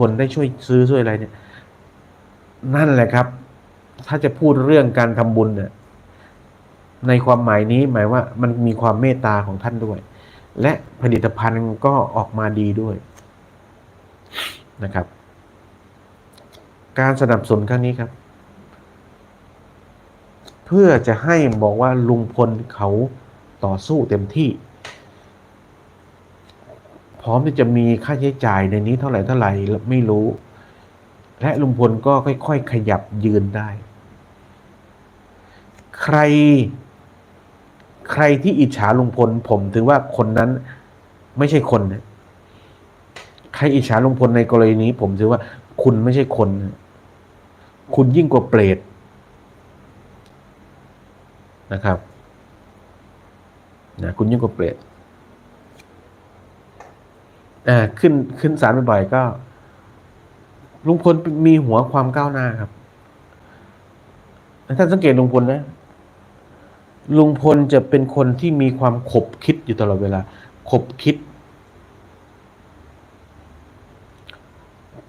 คนได้ช่วยซื้อช่วยอะไรเนี่ย นั่นแหละครับ ถ้าจะพูดเรื่องการทำบุญเนี่ยในความหมายนี้หมายว่ามันมีความเมตตาของท่านด้วย และผลิตภัณฑ์ก็ออกมาดีด้วยนะครับ การสนับสนุนครั้งนี้ครับ เพื่อจะให้บอกว่าลุงพลเขาต่อสู้เต็มที่ พร้อมที่จะมีค่าใช้จ่ายในนี้เท่าไหร่เท่าไหร่ไม่รู้ และลุงพลก็ค่อย ๆ ขยับยืนได้ ใคร ใครที่อิจฉาลุงพล ผมถือว่าคนนั้นไม่ใช่คนนะใครอิจฉาลุงพลในกรณีนี้ ผมถือว่าคุณไม่ใช่คน คุณยิ่งกว่าเปรตนะครับนะคุณยิ่งกว่าเปรต อ่าขึ้นขึ้นศาลบ่อยๆก็ ลุงพลมีหัวความก้าวหน้าครับท่านสังเกตลุงพลนะลุงพลจะเป็นคนที่มีความขบคิดอยู่ตลอดเวลา ขบคิด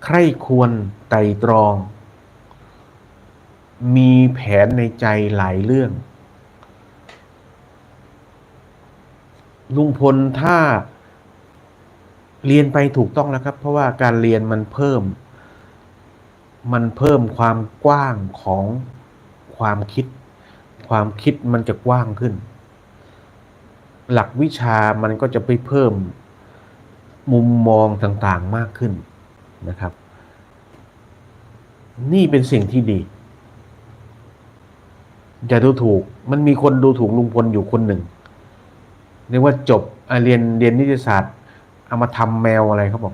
ใคร่ควรไตรตรอง มีแผนในใจหลายเรื่อง ลุงพลถ้า เรียนไปถูกต้องแล้วครับ เพราะว่าการเรียนมันเพิ่ม มันเพิ่มความกว้างของความคิด ความคิดมันจะกว้างขึ้น หลักวิชามันก็จะไปเพิ่มมุมมองต่างๆมากขึ้นนะครับ นี่เป็นสิ่งที่ดีอย่าดูถูก มันมีคนดูถูกลุงพลอยู่คนหนึ่งเรียกว่าจบเรียนเรียนนิติศาสตร์ เอามาทำแมวอะไรเขาบอก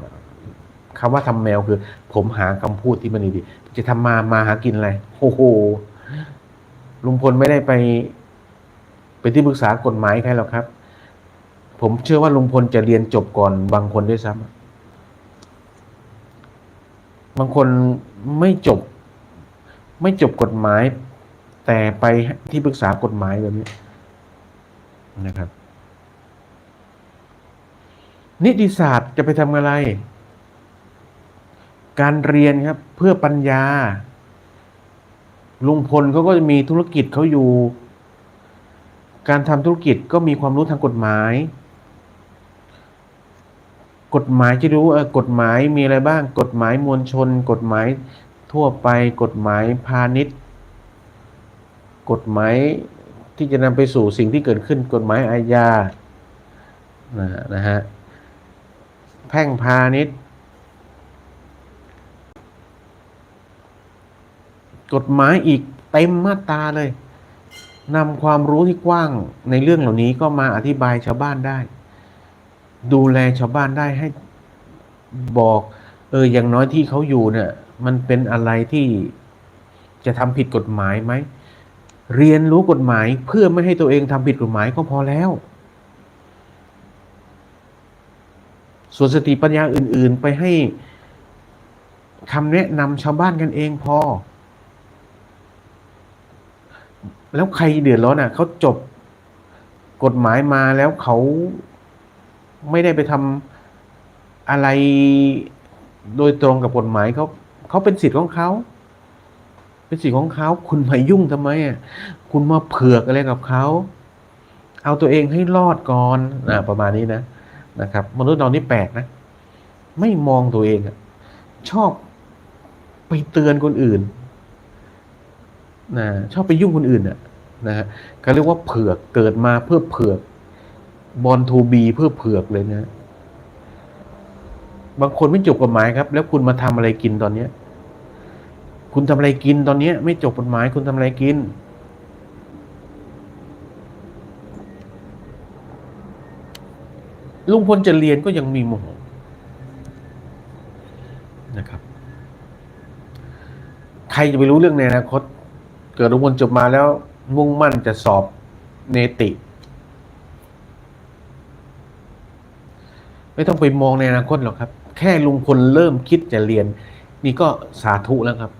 คำว่าทำแมวคือ ผมหาคำพูดที่มันดีๆจะทำมามาหากินอะไรโอ้โหลุงพลไม่ได้ไปไปที่ปรึกษากฎหมายใครหรอกครับ ผมเชื่อว่าลุงพลจะเรียนจบก่อนบางคนด้วยซ้ำบางคนไม่จบ ไม่จบกฎหมาย แต่ไปที่ปรึกษากฎหมายแบบนี้นะครับ นิติศาสตร์จะไปทำอะไร การเรียนครับเพื่อปัญญา ลุงพลเขาก็จะมีธุรกิจเขาอยู่ การทำธุรกิจก็มีความรู้ทางกฎหมาย กฎหมายจะรู้เออกฎหมายมีอะไรบ้าง กฎหมายมวลชน กฎหมายทั่วไปกฎหมายพาณิชย์ กฎหมายที่จะนำไปสู่สิ่งที่เกิดขึ้น กฎหมายอาญานะนะฮะ แพ่งพาณิชย์ กฎหมายอีกเต็มมาตราเลยนำความรู้ที่กว้างในเรื่องเหล่านี้ก็มาอธิบายชาวบ้านได้ ดูแลชาวบ้านได้ให้บอกเอออย่างน้อยที่เขาอยู่เนี่ย มันเป็นอะไรที่จะทำผิดกฎหมายไหม เรียนรู้กฎหมายเพื่อไม่ให้ตัวเองทำผิดกฎหมายก็พอแล้ว ส่วนสติปัญญาอื่น ๆ ไปให้คำแนะนำชาวบ้านกันเองพอ แล้วใครเดือดร้อนอะเขาจบกฎหมายมาแล้วเขาไม่ได้ไปทำอะไรโดยตรงกับกฎหมายเขาเขาเป็นสิทธิ์ของเขาเป็นสิทธิ์ของเขาคุณมายุ่งทำไมอะคุณมาเผือกอะไรกับเขาเอาตัวเองให้รอดก่อนนะประมาณนี้นะ นะครับ มนุษย์เรานี่แปลกนะ ไม่มองตัวเองชอบไปเตือนคนอื่นนะชอบไปยุ่งคนอื่นอะนะฮะเขาเรียกว่าเผือกเกิดมาเพื่อเผือกบอลทูบีเพื่อเผือกเลยนะ บางคนไม่จบกฎหมายครับ แล้วคุณมาทำอะไรกินตอนเนี้ย คุณทำอะไรกินตอนเนี้ย ไม่จบกฎหมายคุณทำอะไรกิน ลุงพลจะเรียนก็ยังมีโมโหนะครับ ใครจะไปรู้เรื่องในอนาคต เกิดลุงพลจบมาแล้ว มุ่งมั่นจะสอบเนติ ไม่ต้องไปมองในอนาคตหรอกครับ แค่ลุงพลเริ่มคิดจะเรียน นี่ก็สาธุแล้วครับ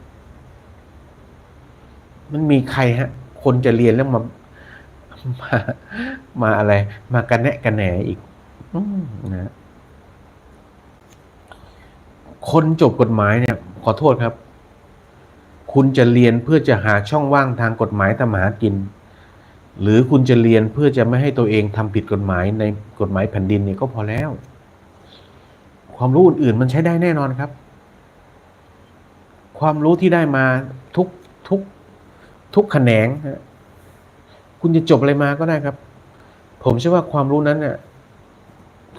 มันมีใครฮะ คนจะเรียนแล้วมามามาอะไร มากันแนะกันแหนอีก นะคนจบกฎหมายเนี่ย ขอโทษครับ คุณจะเรียนเพื่อจะหาช่องว่างทางกฎหมายทำหากิน หรือคุณจะเรียนเพื่อจะไม่ให้ตัวเองทำผิดกฎหมายในกฎหมายแผ่นดินเนี่ยก็พอแล้ว ความรู้อื่นๆมันใช้ได้แน่นอนครับ ความรู้ที่ได้มาทุกทุกทุกแขนงฮะคุณจะจบอะไรมาก็ได้ครับ ผมเชื่อว่าความรู้นั้นเนี่ย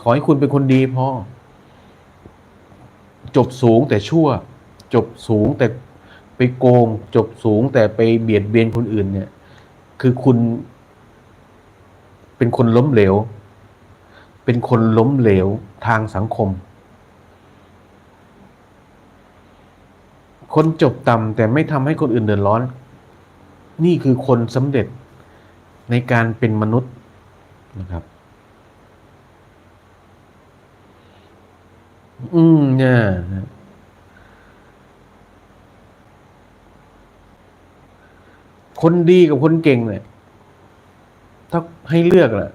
อให้คุณเป็นคนดีพอ จบสูงแต่ชั่ว จบสูงแต่ไปโกง จบสูงแต่ไปเบียดเบียนคนอื่นเนี่ย คือคุณ เป็นคนล้มเหลว เป็นคนล้มเหลวทางสังคม คนจบต่ำแต่ไม่ทำให้คนอื่นเดือดร้อน นี่คือคนสำเร็จในการเป็นมนุษย์นะครับ อืมเนี่ยคนดีกับคนเก่งเนี่ยถ้าให้เลือกแหละ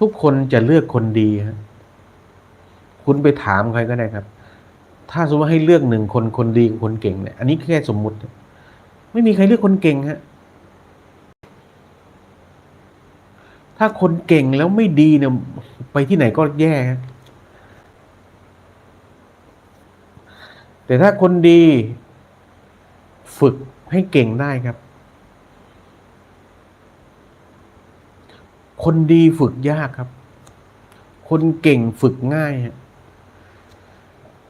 ทุกคนจะเลือกคนดีฮะคุณไปถามใครก็ได้ครับ ถ้าสมมติว่าให้เลือกหนึ่งคนคนดีกับคนเก่งเนี่ย อันนี้แค่สมมุติ ไม่มีใครเลือกคนเก่งฮะถ้าคนเก่งแล้วไม่ดีเนี่ย ไปที่ไหนก็แย่ฮะ แต่ถ้าคนดีฝึกให้เก่งได้ครับ คนดีฝึกยากครับ คนเก่งฝึกง่าย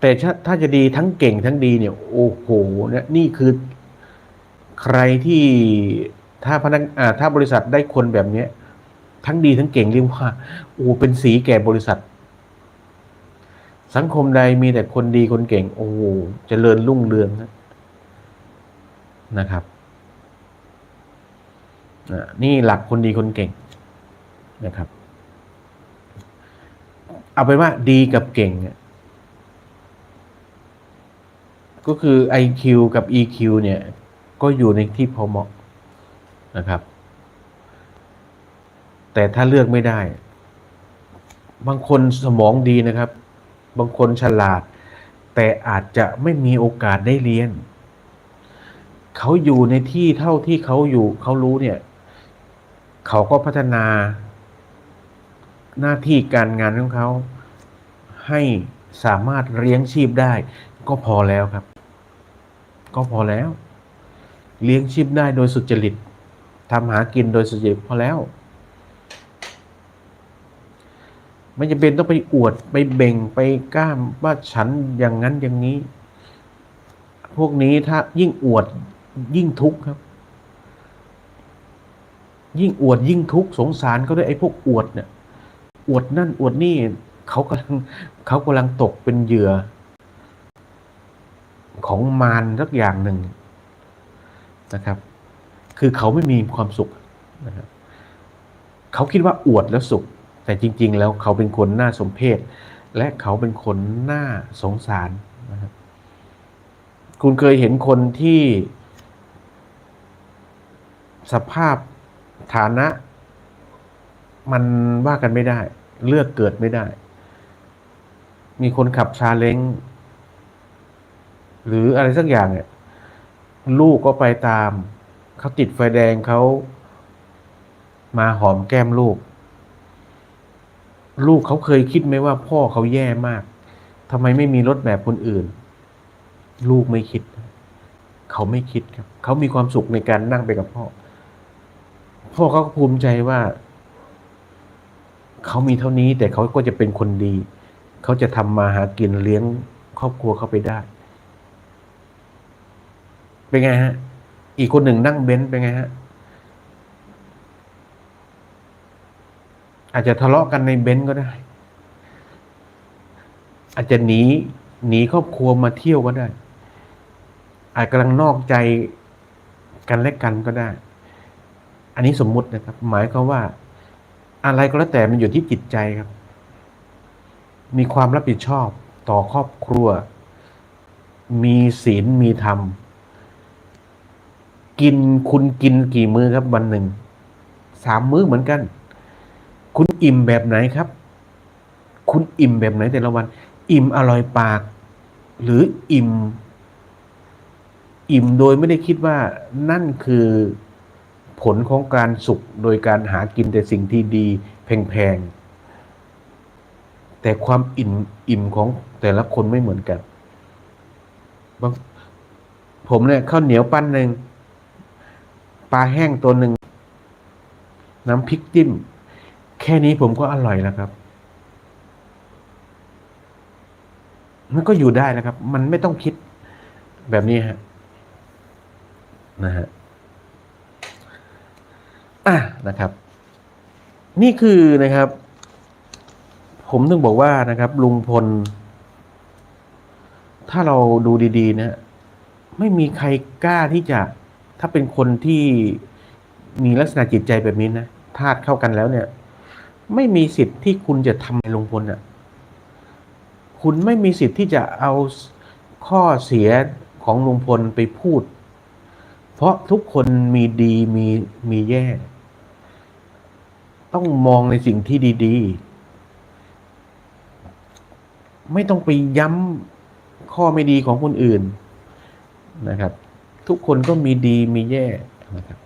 แต่ถ้าจะดีทั้งเก่งทั้งดีเนี่ยโอ้โหเนี่ยนี่คือใครที่ถ้าพนักถ้าบริษัทได้คนแบบเนี้ยทั้งดีทั้งเก่งเรียกว่าโอ้เป็นสีแก่บริษัท สังคมใดมีแต่คนดีคนเก่ง โอ้โหเจริญรุ่งเรืองนะนะครับนี่หลักคนดีคนเก่งนะครับ เอาเป็นว่าดีกับเก่งเนี่ยก็คือ IQ กับ EQ เนี่ย ก็อยู่ในที่พอเหมาะนะครับ แต่ถ้าเลือกไม่ได้ บางคนสมองดีนะครับ บางคนฉลาด แต่อาจจะไม่มีโอกาสได้เรียน เขาอยู่ในที่เท่าที่เขาอยู่เขารู้เนี่ย เขาก็พัฒนาหน้าที่การงานของเขา ให้สามารถเลี้ยงชีพได้ ก็พอแล้วครับ ก็พอแล้ว เลี้ยงชีพได้โดยสุจริตทำหากินโดยสุจริตพอแล้ว ไม่จำเป็นต้องไปอวดไปเบ่งไปกล้ามว่าฉันอย่างนั้นอย่างนี้ พวกนี้ถ้ายิ่งอวดยิ่งทุกข์ครับ ยิ่งอวดยิ่งทุกข์สงสารเขาด้วยไอ้พวกอวดเนี่ยอวดนั่นอวดนี่เขากำลังเขากำลังตกเป็นเหยื่อ ของมารสักอย่างหนึ่งนะครับ คือเขาไม่มีความสุขนะครับเขาคิดว่าอวดแล้วสุข แต่จริง ๆ แล้วเขาเป็นคนน่าสมเพชและเขาเป็นคนน่าสงสารนะครับคุณเคยเห็นคนที่ สภาพฐานะ มันว่ากันไม่ได้ เลือกเกิดไม่ได้ มีคนขับซาเล้งหรืออะไรสักอย่างเนี่ยลูกก็ไปตาม เขาติดไฟแดงเขามาหอมแก้มลูก ลูกเขาเคยคิดไหมว่าพ่อเขาแย่มากทำไมไม่มีรถแบบคนอื่น ลูกไม่คิด เขาไม่คิดครับ เขามีความสุขในการนั่งไปกับพ่อ พ่อเขาภูมิใจว่า เขามีเท่านี้ แต่เขาก็จะเป็นคนดี เขาจะทำมาหากินเลี้ยงครอบครัวเขาไปได้ เป็นไงฮะ อีกคนหนึ่งนั่งเบนซ์เป็นไงฮะ อาจจะทะเลาะกันในเบนซ์ก็ได้ อาจจะหนีหนีครอบครัวมาเที่ยวก็ได้ อาจกำลังนอกใจกันและกันก็ได้ อันนี้สมมุตินะครับ หมายความว่า อะไรก็แล้วแต่มันอยู่ที่จิตใจครับ มีความรับผิดชอบต่อครอบครัว มีศีลมีธรรม กินคุณกินกี่มื้อครับวันหนึ่ง สามมื้อเหมือนกัน คุณอิ่มแบบไหนครับ คุณอิ่มแบบไหนแต่ละวัน อิ่มอร่อยปาก หรืออิ่ม อิ่มโดยไม่ได้คิดว่านั่นคือผลของการสุขโดยการหากินแต่สิ่งที่ดีแพงๆ แต่ความอิ่มอิ่มของแต่ละคนไม่เหมือนกัน ผมเนี่ยข้าวเหนียวปั้นหนึ่งปลาแห้งตัวหนึ่ง น้ำพริกจิ้ม แค่นี้ผมก็อร่อยแล้วครับ มันก็อยู่ได้นะครับ มันไม่ต้องคิดแบบนี้ฮะนะฮะอะนะครับ นี่คือนะครับ ผมถึงบอกว่านะครับ ลุงพล ถ้าเราดูดีๆ นะไม่มีใครกล้าที่จะ ถ้าเป็นคนที่มีลักษณะจิตใจแบบนี้นะธาตุเข้ากันแล้วเนี่ย ไม่มีสิทธิ์ที่คุณจะทำในลุงพลอะ คุณไม่มีสิทธิ์ที่จะเอาข้อเสียของลุงพลไปพูด เพราะทุกคนมีดีมีมีแย่ ต้องมองในสิ่งที่ดีๆ ไม่ต้องไปย้ำข้อไม่ดีของคนอื่นนะครับ ทุกคนก็มีดีมีแย่นะครับ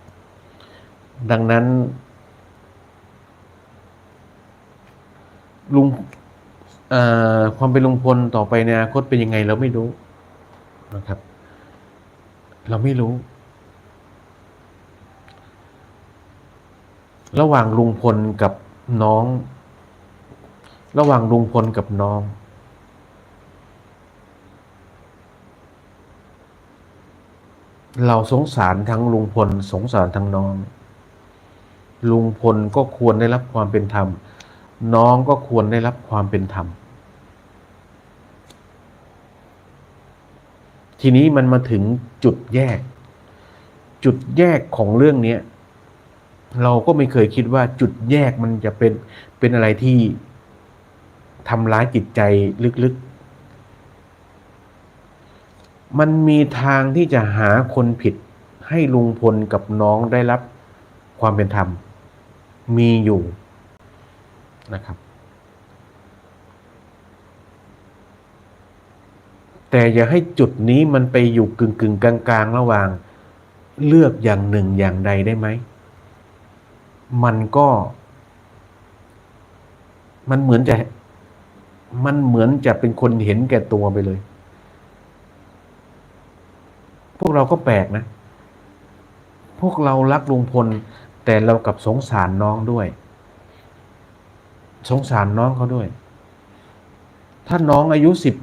ดังนั้น ลุงเอ่อความเป็นลุงพลต่อไปในอนาคตเป็นยังไงเราไม่รู้นะครับ เราไม่รู้ ระหว่างลุงพลกับน้อง ระหว่างลุงพลกับน้อง เราสงสารทั้งลุงพล สงสารทั้งน้อง ลุงพลก็ควรได้รับความเป็นธรรม น้องก็ควรได้รับความเป็นธรรม ทีนี้มันมาถึงจุดแยก จุดแยกของเรื่องนี้เราก็ไม่เคยคิดว่าจุดแยกมันจะเป็นเป็นอะไรที่ทำร้ายจิตใจลึกๆ มันมีทางที่จะหาคนผิดให้ลุงพลกับน้องได้รับความเป็นธรรม มีอยู่ นะครับ แต่อย่าให้จุดนี้มันไปอยู่กึ่งกึ่งๆกลางๆระหว่าง เลือกอย่างหนึ่งอย่างใดได้ไหม มันก็ มันเหมือนจะ มันเหมือนจะเป็นคนเห็นแก่ตัวไปเลย พวกเราก็แปลกนะ พวกเรารักลุงพลแต่เรากับสงสารน้องด้วย สงสารน้องเขาด้วย ถ้าน้องอายุสิบ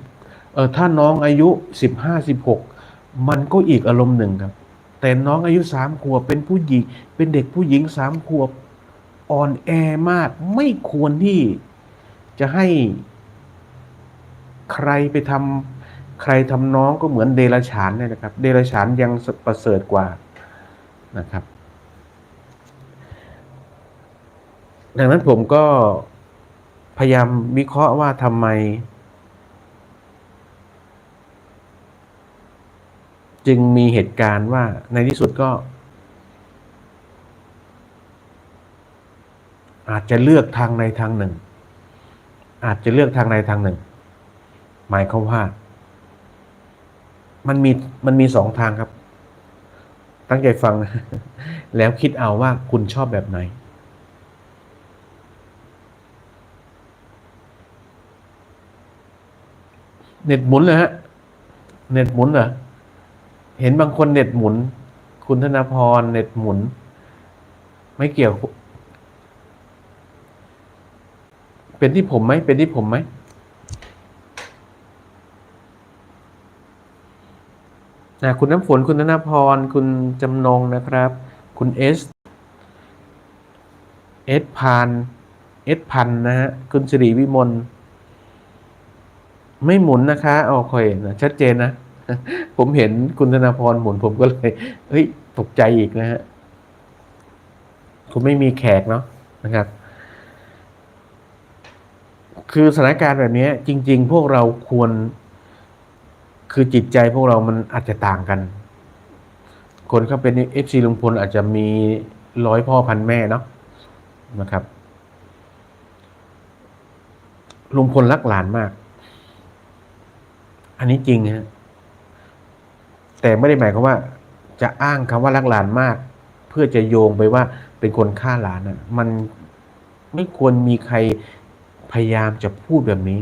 เออถ้าน้องอายุสิบห้าสิบหกมันก็อีกอารมณ์หนึ่งครับ แต่น้องอายุสามขวบเป็นผู้หญิง เป็นเด็กผู้หญิงสามขวบอ่อนแอมาก ไม่ควรที่จะให้ใครไปทำใครทำน้องก็เหมือนเดรัจฉานเนี่ยนะครับ เดรัจฉานยังประเสริฐกว่านะครับ ดังนั้นผมก็ พยายามวิเคราะห์ว่าทำไม จึงมีเหตุการณ์ว่าในที่สุดก็ อาจจะเลือกทางในทางหนึ่ง อาจจะเลือกทางในทางหนึ่ง หมายความว่า มันมีมันมีสองทางครับ ตั้งใจฟังนะแล้วคิดเอาว่าคุณชอบแบบไหน เน็ตหมุนเลยฮะ เน็ตหมุนเหรอ เห็นบางคนเน็ตหมุน คุณธนาพรเน็ตหมุน ไม่เกี่ยว เป็นที่ผมไหม เป็นที่ผมไหม นะคุณน้ำฝน คุณธนาพร คุณจำนงนะครับ คุณเอส เอสพาน เอสพันนะฮะ คุณสิริวิมล ไม่หมุนนะคะโอเคนะชัดเจนนะ ผมเห็นคุณธนาพรหมุนผมก็เลยเฮ้ยตกใจอีกนะฮะคุณไม่มีแขกเนาะนะครับ คือสถานการณ์แบบนี้จริง ๆ พวกเราควร คือจิตใจพวกเรามันอาจจะต่างกัน คนเขาเป็นเอฟซีลุงพลอาจจะมีร้อยพ่อพันแม่เนาะนะครับลุงพลรักหลานมาก อันนี้จริงฮะแต่ไม่ได้หมายความว่า จะอ้างคำว่ารักหลานมาก เพื่อจะโยงไปว่าเป็นคนฆ่าหลานน่ะ มันไม่ควรมีใครพยายามจะพูดแบบนี้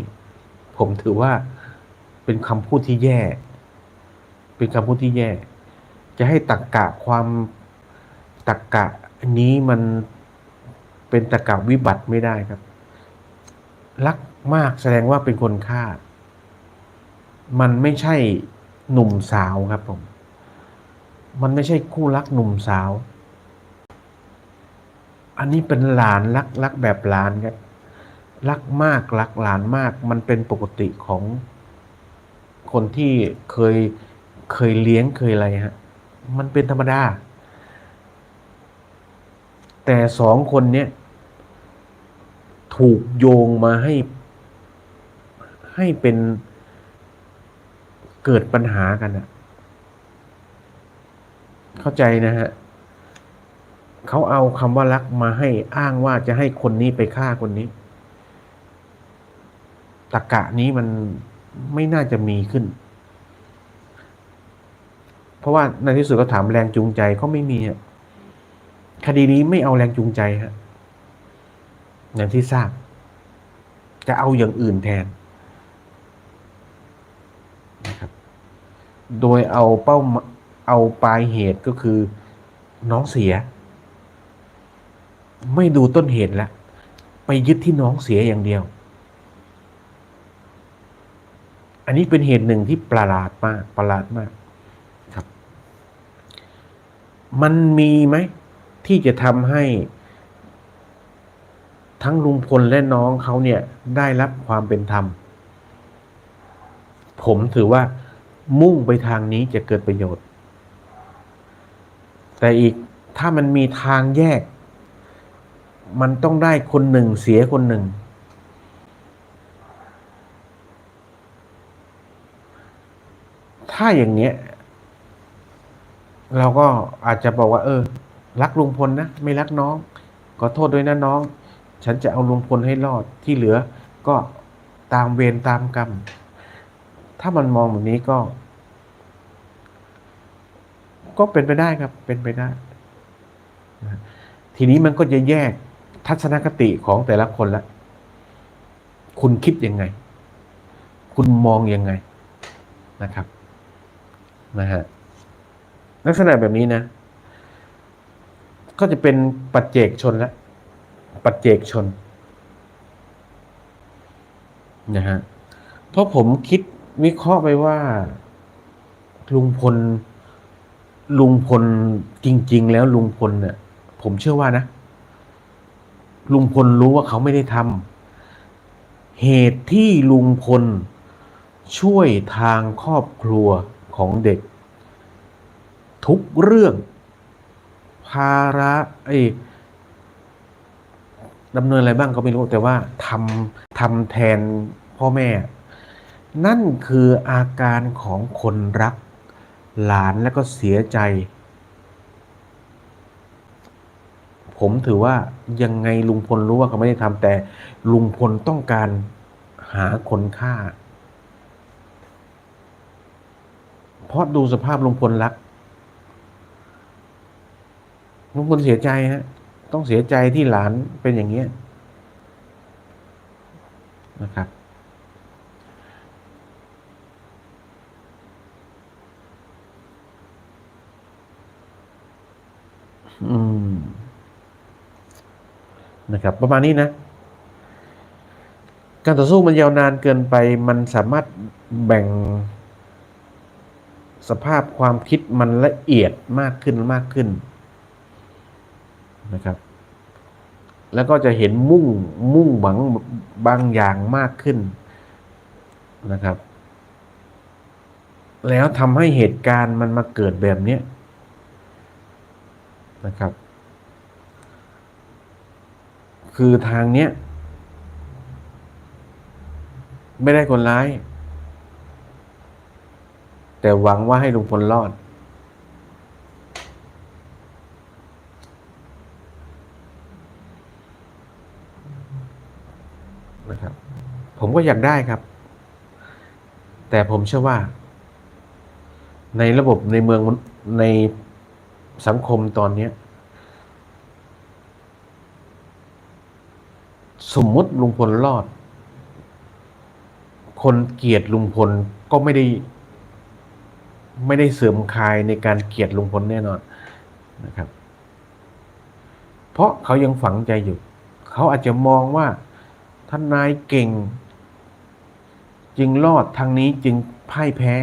ผมถือว่าเป็นคำพูดที่แย่ เป็นคำพูดที่แย่ จะให้ตักกะความตักกะนี้มันเป็นตักกะวิบัติไม่ได้ครับ รักมากแสดงว่าเป็นคนฆ่า มันไม่ใช่หนุ่มสาวครับผม มันไม่ใช่คู่รักหนุ่มสาว อันนี้เป็นหลานรักรักแบบหลานครับรักมากรักหลานมาก มันเป็นปกติของคนที่เคยเคยเลี้ยงเคยอะไรฮะ มันเป็นธรรมดา แต่สองคนเนี้ยถูกโยงมาให้ให้เป็น เกิดปัญหากันอะเข้าใจนะฮะเขาเอาคำว่ารักมาให้อ้างว่าจะให้คนนี้ไปฆ่าคนนี้ตะกะนี้มันไม่น่าจะมีขึ้น เพราะว่าในที่สุดก็ถามแรงจูงใจเขาไม่มีอะคดีนี้ไม่เอาแรงจูงใจฮะอย่างที่ทราบ จะเอาอย่างอื่นแทนนะครับ โดยเอาเป้าเอาปลายเหตุก็คือน้องเสีย ไม่ดูต้นเหตุแล้วไปยึดที่น้องเสียอย่างเดียว อันนี้เป็นเหตุหนึ่งที่ประหลาดมากประหลาดมากครับ มันมีไหมที่จะทำให้ทั้งลุงพลและน้องเขาเนี่ยได้รับความเป็นธรรม ผมถือว่า มุ่งไปทางนี้จะเกิดประโยชน์ แต่อีกถ้ามันมีทางแยก มันต้องได้คนหนึ่งเสียคนหนึ่ง ถ้าอย่างเนี้ย เราก็อาจจะบอกว่า เออ รักลุงพลนะ ไม่รักน้องขอโทษด้วยนะน้อง ฉันจะเอาลุงพลให้รอดที่เหลือก็ตามเวรตามกรรม ถ้ามันมองแบบนี้ก็ ก็เป็นไปได้ครับ เป็นไปได้ ทีนี้มันก็จะแยกทัศนคติของแต่ละคนละ คุณคิดยังไง คุณมองยังไงนะครับนะฮะลักษณะแบบนี้นะ ก็จะเป็นปัจเจกชนละปัจเจกชนนะฮะเพราะผมคิด วิเคราะห์ไปว่าลุงพลลุงพลจริง ๆ แล้วลุงพลเนี่ย ผมเชื่อว่านะ ลุงพลรู้ว่าเขาไม่ได้ทำเหตุที่ลุงพลช่วยทางครอบครัวของเด็ก ทุกเรื่อง ภาระไอ้ดำเนินอะไรบ้างก็ไม่รู้แต่ว่าทำทำแทนพ่อแม่ นั่นคืออาการของคนรักหลานแล้วก็เสียใจ ผมถือว่ายังไงลุงพลรู้ว่าเขาไม่ได้ทำแต่ลุงพลต้องการหาคนฆ่า เพราะดูสภาพลุงพลรักลุงพลเสียใจฮะต้องเสียใจที่หลานเป็นอย่างเงี้ยนะครับ อืม นะครับ ประมาณนี้นะ การต่อสู้มันยาวนานเกินไป มันสามารถแบ่ง สภาพความคิดมันละเอียดมากขึ้นมากขึ้น นะครับ แล้วก็จะเห็นมุ่งมุ่งหวังบางอย่างมากขึ้นนะครับ แล้วทำให้เหตุการณ์มันมาเกิดแบบเนี้ย นะครับ คือทางเนี้ย ไม่ได้คนร้าย แต่หวังว่าให้ลุงพลรอด นะครับ ผมก็อยากได้ครับแแต่ผมเชื่อว่า ในระบบในเมืองใน สังคมตอนนี้ สมมุติลุงพลรอด คนเกลียดลุงพลก็ไม่ได้ ไม่ได้เสริมคายในการเกลียดลุงพลแน่นอนนะครับ เพราะเขายังฝังใจอยู่ เขาอาจจะมองว่าท่านนายเก่ง จึงรอดทางนี้จึงพ่ายแพ้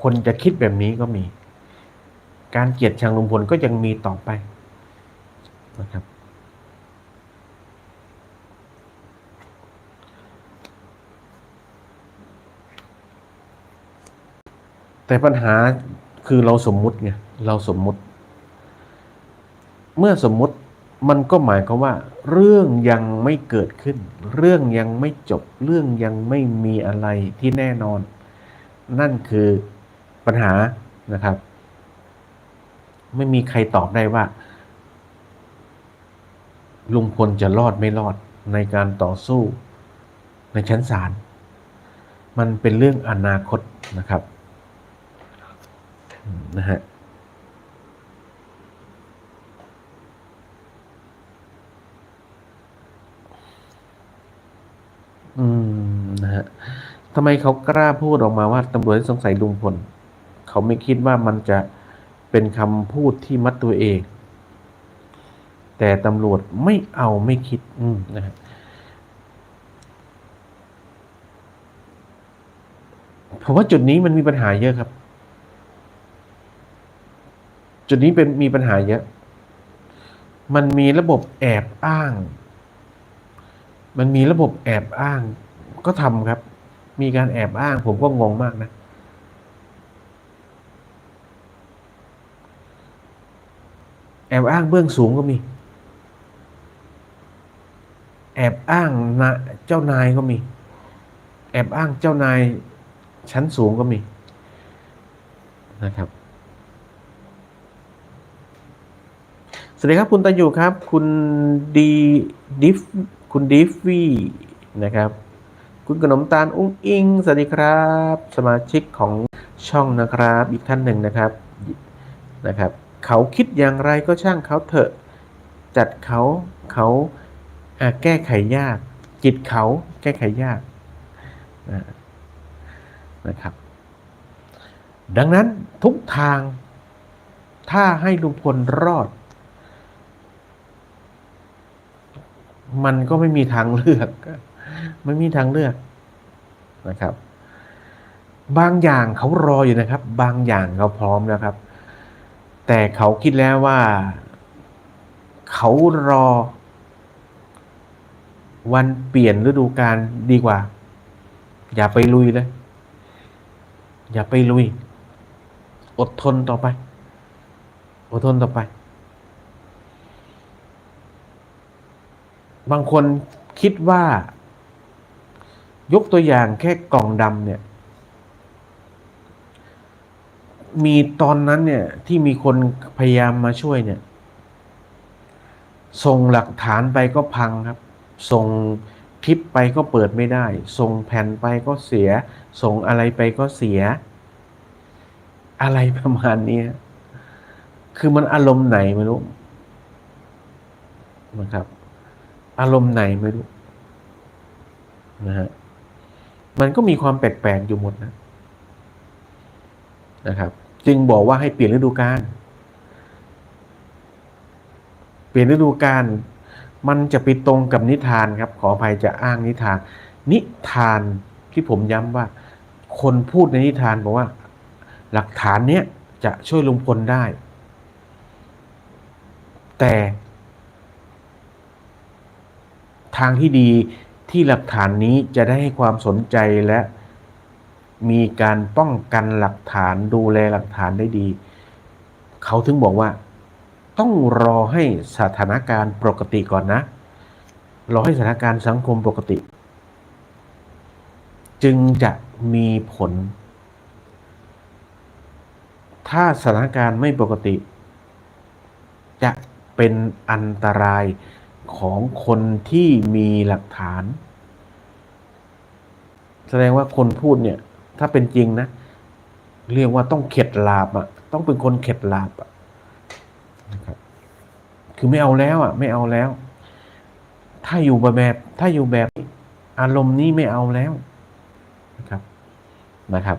คนจะคิดแบบนี้ก็มี การเกลียดชังลุงพลก็ยังมีต่อไปนะครับ แต่ปัญหาคือเราสมมุติไงเราสมมุติ เมื่อสมมุติมันก็หมายความว่า เรื่องยังไม่เกิดขึ้น เรื่องยังไม่จบ เรื่องยังไม่มีอะไรที่แน่นอน นั่นคือปัญหานะครับ ไม่มีใครตอบได้ว่า ลุงพลจะรอดไม่รอดในการต่อสู้ในชั้นศาลมันเป็นเรื่องอนาคตนะครับนะฮะอืมนะฮะทำไมเขากล้าพูดออกมาว่าตำรวจสงสัยลุงพล เขาไม่คิดว่ามันจะ เป็นคำพูดที่มัดตัวเอง แต่ตำรวจไม่เอาไม่คิดอืมนะฮะผมว่าจุดนี้มันมีปัญหาเยอะครับ จุดนี้เป็นมีปัญหาเยอะ มันมีระบบแอบอ้าง มันมีระบบแอบอ้าง ก็ทำครับ มีการแอบอ้าง ผมก็งงมากนะ แอบอ้างเบื้องสูงก็มี แอบอ้างนะเจ้านายก็มี แอบอ้างเจ้านายชั้นสูงก็มีนะครับสวัสดีครับคุณตาอยู่ครับ คุณดีดิฟคุณดิฟวี่นะครับ คุณขนมตาลอุ้งอิงสวัสดีครับ สมาชิกของช่องนะครับ อีกท่านหนึ่งนะครับนะครับ เขาคิดอย่างไรก็ช่างเขาเถอะ จัดเขาเขาอะแก้ไขยาก จิตเขาแก้ไขยากนะนะครับ ดังนั้นทุกทาง ถ้าให้ลุงพลรอด มันก็ไม่มีทางเลือก ไม่มีทางเลือกนะครับ บางอย่างเขารออยู่นะครับ บางอย่างเขาพร้อมนะครับ แต่เขาคิดแล้วว่า เขารอ วันเปลี่ยนฤดูกาลดีกว่า อย่าไปลุยเลย อย่าไปลุย อดทนต่อไป อดทนต่อไป บางคนคิดว่า ยกตัวอย่างแค่กล่องดำเนี่ย มีตอนนั้นเนี่ยที่มีคนพยายามมาช่วยเนี่ย ส่งหลักฐานไปก็พังครับ ส่งคลิปไปก็เปิดไม่ได้ ส่งแผ่นไปก็เสีย ส่งอะไรไปก็เสีย อะไรประมาณนี้คือมันอารมณ์ไหนไม่รู้นะครับ อารมณ์ไหนไม่รู้นะฮะมันก็มีความแปลกๆอยู่หมดนะนะครับ จึงบอกว่าให้เปลี่ยนฤดูกาลเปลี่ยนฤดูกาลมันจะไปตรงกับนิทานครับ ขออภัยจะอ้างนิทาน นิทานที่ผมย้ำว่า คนพูดในนิทานบอกว่า หลักฐานเนี้ยจะช่วยลุงพลได้ แต่ทางที่ดีที่หลักฐานนี้จะได้ให้ความสนใจและ มีการป้องกันหลักฐานดูแลหลักฐานได้ดี เขาถึงบอกว่า ต้องรอให้สถานการณ์ปกติก่อนนะ รอให้สถานการณ์สังคมปกติ จึงจะมีผล ถ้าสถานการณ์ไม่ปกติ จะเป็นอันตรายของคนที่มีหลักฐาน แสดงว่าคนพูดเนี่ย ถ้าเป็นจริงนะ เรียกว่าต้องเข็ดลาบอะ ต้องเป็นคนเข็ดลาบอะนะครับคือไม่เอาแล้วอะ ไม่เอาแล้ว ถ้าอยู่แบบถ้าอยู่แบบอารมณ์นี้ไม่เอาแล้วนะครับนะครับ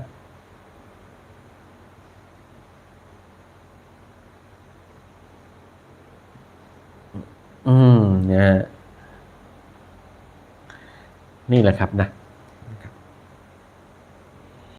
อืมนะฮะนี่แหละครับนะ